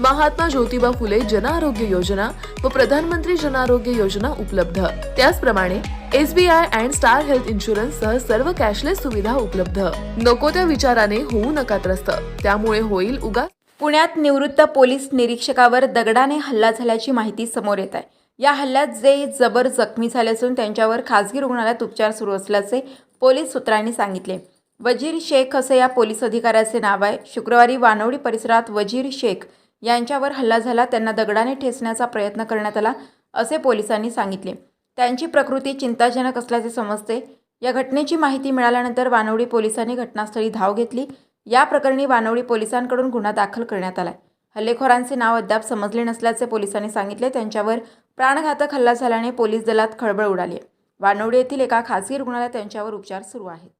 महात्मा ज्योतिबा फुले जन आरोग्य योजना व प्रधानमंत्री जन आरोग्य योजना उपलब्ध. त्याचप्रमाणे SBI and star health insurance सह सर्व कॅशलेस सुविधा उपलब्ध. नको त्या विचाराने होऊ नका त्रस्त. त्यामुळे होईल उगा पुण्यात निवृत्त पोलीस निरीक्षकावर दगडाने हल्ला झाल्याची माहिती समोर येत आहे. या हल्ल्यात जे जबर जखमी झाले असून त्यांच्यावर खासगी रुग्णालयात उपचार सुरू असल्याचे पोलीस सूत्रांनी सांगितले. वजीर शेख असं या पोलीस अधिकाऱ्याचे नाव आहे. शुक्रवारी वानवडी परिसरात वजीर शेख यांच्यावर हल्ला झाला त्यांना दगडाने ठेचण्याचा प्रयत्न करण्यात आला असे पोलिसांनी सांगितले. त्यांची प्रकृती चिंताजनक असल्याचे समजते. या घटनेची माहिती मिळाल्यानंतर वानवडी पोलिसांनी घटनास्थळी धाव घेतली. या प्रकरणी वानवडी पोलिसांकडून गुन्हा दाखल करण्यात आलाय. हल्लेखोरांचे नाव अद्याप समजले नसल्याचे पोलिसांनी सांगितले. त्यांच्यावर प्राणघातक हल्ला झाल्याने पोलीस दलात खळबळ उडाली वानवडी येथील एका खासगी रुग्णालयात त्यांच्यावर उपचार सुरू आहेत.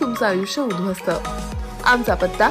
तुमचं आयुष्य उद्ध्वस्त. आमचा पत्ता